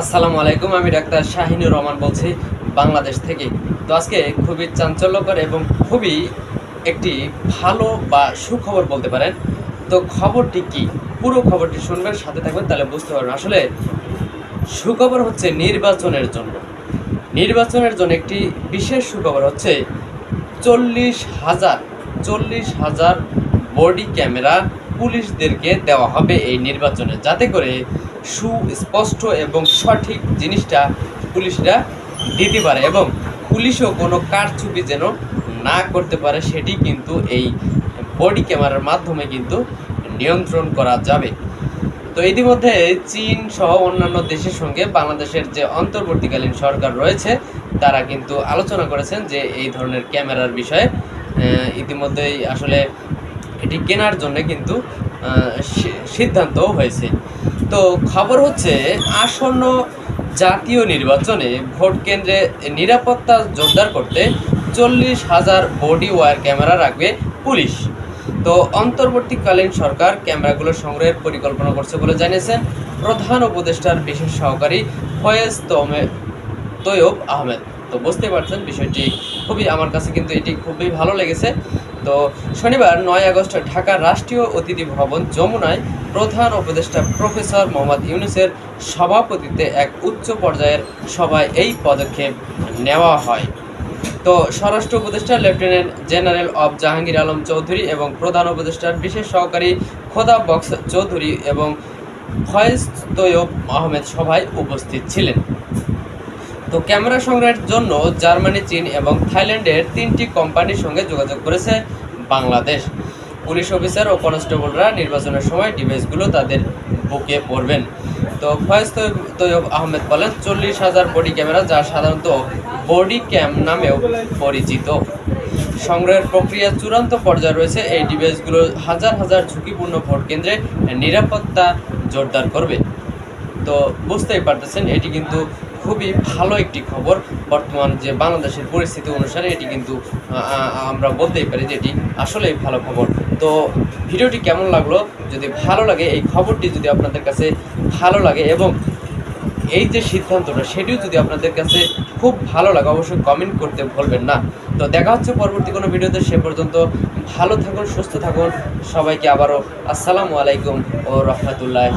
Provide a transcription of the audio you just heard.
আসসালামু আলাইকুম, আমি ডাক্তার শাহিনুর রহমান বলছি বাংলাদেশ থেকে। তো আজকে খুবই চাঞ্চল্যকর এবং খুবই একটি ভালো বা সুখবর বলতে পারেন। তো খবরটি কি? পুরো খবরটি শুনবেন, সাথে থাকবেন, তাহলে বুঝতে পারবেন। আসলে সুখবর হচ্ছে নির্বাচনের জন্য। নির্বাচনের জন্য একটি বিশেষ সুখবর হচ্ছে চল্লিশ হাজার চল্লিশ হাজার বডি ক্যামেরা পুলিশদেরকে দেওয়া হবে এই নির্বাচনে, যাতে করে সুস্পষ্ট এবং সঠিক জিনিসটা পুলিশরা দিতে পারে এবং পুলিশও কোনো কারচুপি যেন না করতে পারে, সেটি কিন্তু এই বডি ক্যামেরার মাধ্যমে কিন্তু নিয়ন্ত্রণ করা যাবে। তো ইতিমধ্যে চীন সহ অন্যান্য দেশের সঙ্গে বাংলাদেশের যে অন্তর্বর্তীকালীন সরকার রয়েছে, তারা কিন্তু আলোচনা করেছেন যে এই ধরনের ক্যামেরার বিষয়ে ইতিমধ্যেই আসলে এটি কেনার জন্য কিন্তু আহ, সি- সিদ্ধান্তও হয়েছে। তো খবর হচ্ছে আসন্ন জাতীয় নির্বাচনে ভোট কেন্দ্রে নিরাপত্তা জোরদার করতে চল্লিশ হাজার বডি ওয়্যার ক্যামেরা রাখবে পুলিশ। তো অন্তর্বর্তীকালীন সরকার ক্যামেরাগুলো সংগ্রহের পরিকল্পনা করছে বলে জানিয়েছেন প্রধান উপদেষ্টার বিশেষ সহকারী ফয়েজ তোমে তৈয়ব আহমেদ। তো বুঝতে পারছেন বিষয়টি খুবই আমার কাছে কিন্তু এটি খুবই ভালো লেগেছে। তো শনিবার নয় আগস্ট ঢাকার রাষ্ট্রীয় অতিথি ভবন যমুনায় প্রধান উপদেষ্টা প্রফেসর মোহাম্মদ ইউনুসের সভাপতিত্বে এক উচ্চ পর্যায়ের সভায় এই পদক্ষেপ নেওয়া হয়। তো স্বরাষ্ট্র উপদেষ্টা লেফটেন্যান্ট জেনারেল অব জাহাঙ্গীর আলম চৌধুরী এবং প্রধান উপদেষ্টার বিশেষ সহকারী খোদা বক্স চৌধুরী এবং ফয়েজ তৈয়ব আহমেদ সভায় উপস্থিত ছিলেন। তো ক্যামেরা সংগ্রহের জন্য জার্মানি, চীন এবং থাইল্যান্ডের তিনটি কোম্পানির সঙ্গে যোগাযোগ করেছে বাংলাদেশ। পুলিশ অফিসার ও কনস্টেবলরা নির্বাচনের সময় ডিভাইসগুলো তাদের বুকে পড়বেন। তো ফয়েজ তৈয়ব আহমেদ বলেন, চল্লিশ হাজার বডি ক্যামেরা যা সাধারণত বডি ক্যাম নামেও পরিচিত। সংগ্রহের প্রক্রিয়া চূড়ান্ত পর্যায়ে রয়েছে। এই ডিভাইসগুলো হাজার হাজার ঝুঁকিপূর্ণ ভোট কেন্দ্রে নিরাপত্তা জোরদার করবে। তো বুঝতেই পারতেছেন, এটি কিন্তু খুবই ভালো একটি খবর। বর্তমান যে বাংলাদেশের পরিস্থিতি অনুসারে এটি কিন্তু আমরা বলতেই পারি যে এটি আসলেই ভালো খবর। তো ভিডিওটি কেমন লাগল? যদি ভালো লাগে, এই খবরটি যদি আপনাদের কাছে ভালো লাগে এবং এই যে সিদ্ধান্তটা, সেটিও যদি আপনাদের কাছে খুব ভালো লাগে, অবশ্যই কমেন্ট করতে ভুলবেন না। তো দেখা হচ্ছে পরবর্তী কোনো ভিডিওতে, সে পর্যন্ত ভালো থাকুন, সুস্থ থাকুন। সবাইকে আবারও আসসালামু আলাইকুম ও রহমতুল্লাহি